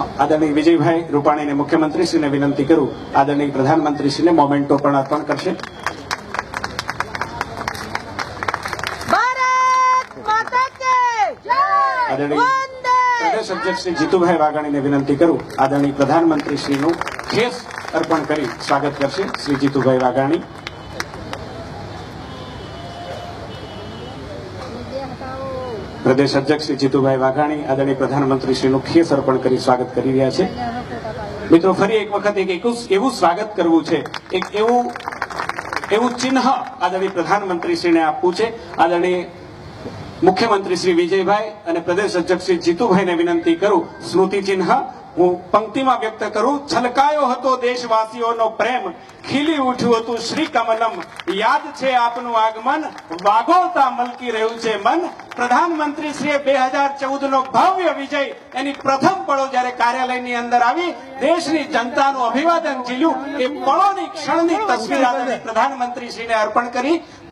આદરણીય વિજયભાઈ રૂપાણીને મુખ્યમંત્રીશ્રીને વિનંતી કરું. આદરણીય પ્રધાનમંત્રીશ્રીને મોમેન્ટો પણ અર્પણ કરશે. ભારત માતા કે જય! આદરણીય વંદે પ્રદેશ અધ્યક્ષ શ્રી જીતુભાઈ વાઘાણીને વિનંતી કરું. આદરણીય પ્રધાનમંત્રીશ્રીનું ખેસ અર્પણ કરી સ્વાગત કરશે શ્રી જીતુભાઈ વાઘાણી. પ્રદેશ અધ્યક્ષ શ્રી જીતુભાઈ વાઘાણી, આદરણીય પ્રધાનમંત્રીશ્રીનું ખેસ અર્પણ કરી સ્વાગત કરી રહ્યા છે. મિત્રો, ફરી એક વખત એક એવું સ્વાગત કરવું છે. એક એવું એવું ચિહ્ન આદરણીય પ્રધાનમંત્રીશ્રીને આપવું છે. આદરણીય મુખ્યમંત્રી શ્રી વિજયભાઈ અને પ્રદેશ અધ્યક્ષ શ્રી જીતુભાઈને વિનંતી કરું, સ્મૃતિ ચિહ્ન હું પંક્તિમાં વ્યક્ત કરું. છલકાયો હતો દેશવાસીઓનો પ્રેમ. ખીલી ઉઠ્યું હતું શ્રી કમલમ યાદ છે આપનું આગમન? વાગોળતા મલકી રહ્યું છે મન. પ્રધાનમંત્રી શ્રીએ બે હજાર ચૌદ નો ભવ્ય વિજય એની પ્રથમ પળો જયારે કાર્યાલયની અંદર આવી દેશની જનતાનું અભિવાદન ઝીલ્યું. એ પળોની ક્ષણની તસવીર પ્રધાનમંત્રી શ્રીને અર્પણ કરી.